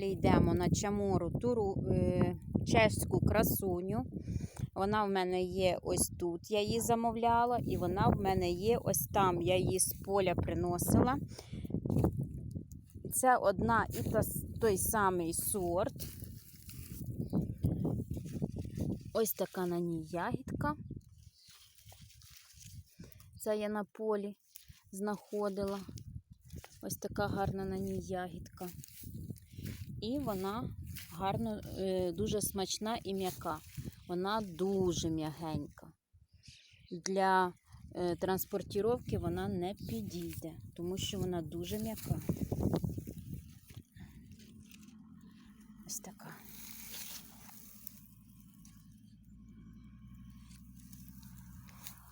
Далі йдемо на чамору туру, е, чеську красуню. Вона в мене є ось тут, я її замовляла, і вона в мене є ось там. Я її з поля приносила. Це одна і та, той самий сорт. Ось така на ній ягідка. Це я на полі знаходила. Ось така гарна на ній ягідка. І вона гарно, е, дуже смачна і м'яка. Вона дуже м'ягенька. Для е, транспортіровки вона не підійде, тому що вона дуже м'яка. Ось така.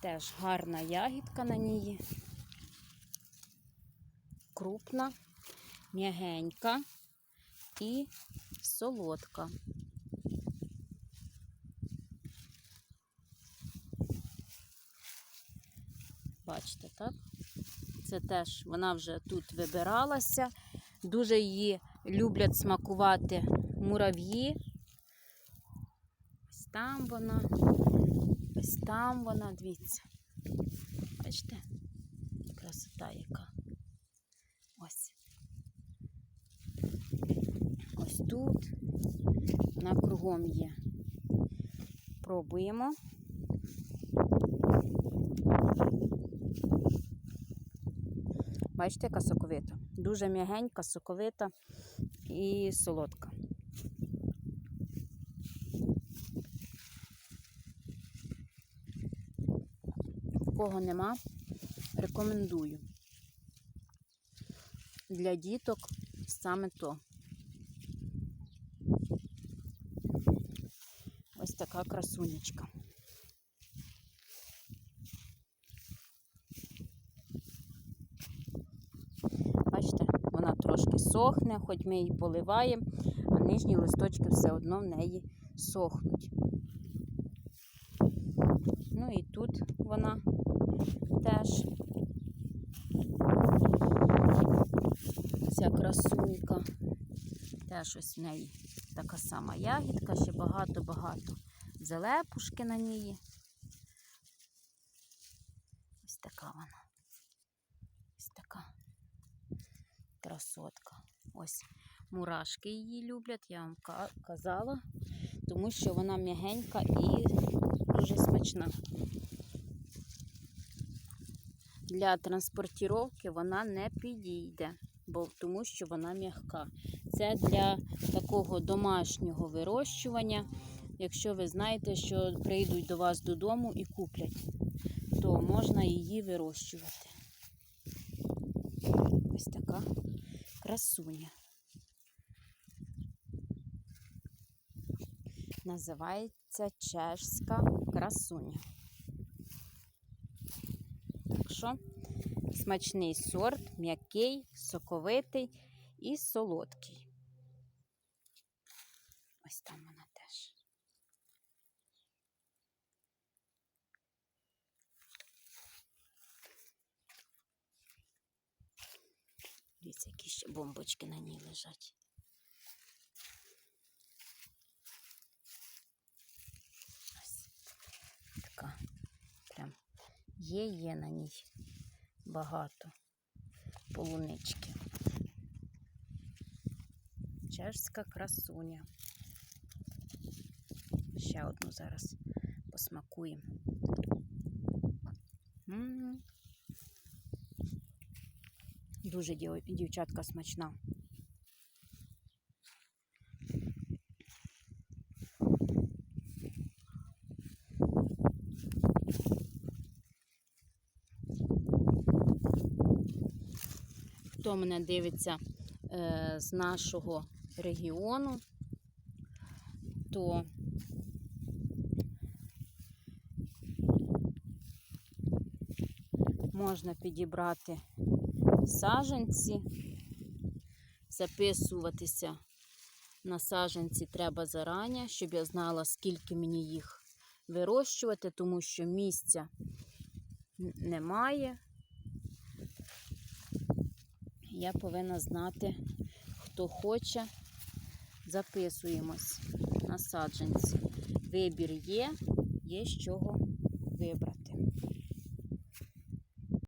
Теж гарна ягідка на ній. Крупна, м'ягенька і солодка. Бачите, так? Це теж вона вже тут вибиралася. Дуже її люблять смакувати мурав'ї. Ось там вона, ось там вона, дивіться. Бачите? Красота яка. Ось. Ось тут. Вона кругом є. Пробуємо. Бачите, яка соковита. Дуже м'ягенька, соковита і солодка. Кого нема, рекомендую. Для діток саме то. Ось така красунечка. Бачите, вона трошки сохне, хоч ми її поливаємо, а нижні листочки все одно в неї сохнуть. Ну і тут вона теж ця красунька. Теж ось в неї така сама ягідка, ще багато-багато зелепушки на ній. Ось така вона. Ось така красотка. Ось мурашки її люблять, я вам казала, тому що вона м'ягенька і дуже смачна. Для транспортіровки вона не підійде, бо тому що вона м'яка. Це для такого домашнього вирощування. Якщо ви знаєте, що прийдуть до вас додому і куплять, то можна її вирощувати. Ось така красуня. Називається чешська красуня. Так що смачний сорт, м'який, соковитий і солодкий. Ось там вона теж. Дивіться, які ще бомбочки на ній лежать. Ось така. Прям є, є на ній багато полунички. Чешська красуня. Ще одну зараз посмакуємо. М. Дуже дів- дівчатка смачна. Хто мене дивиться е, з нашого регіону, то можна підібрати саженці, записуватися на саженці треба зарані, щоб я знала, скільки мені їх вирощувати, тому що місця немає. Я повинна знати, хто хоче записуємось на саджанці. Вибір є, є з чого.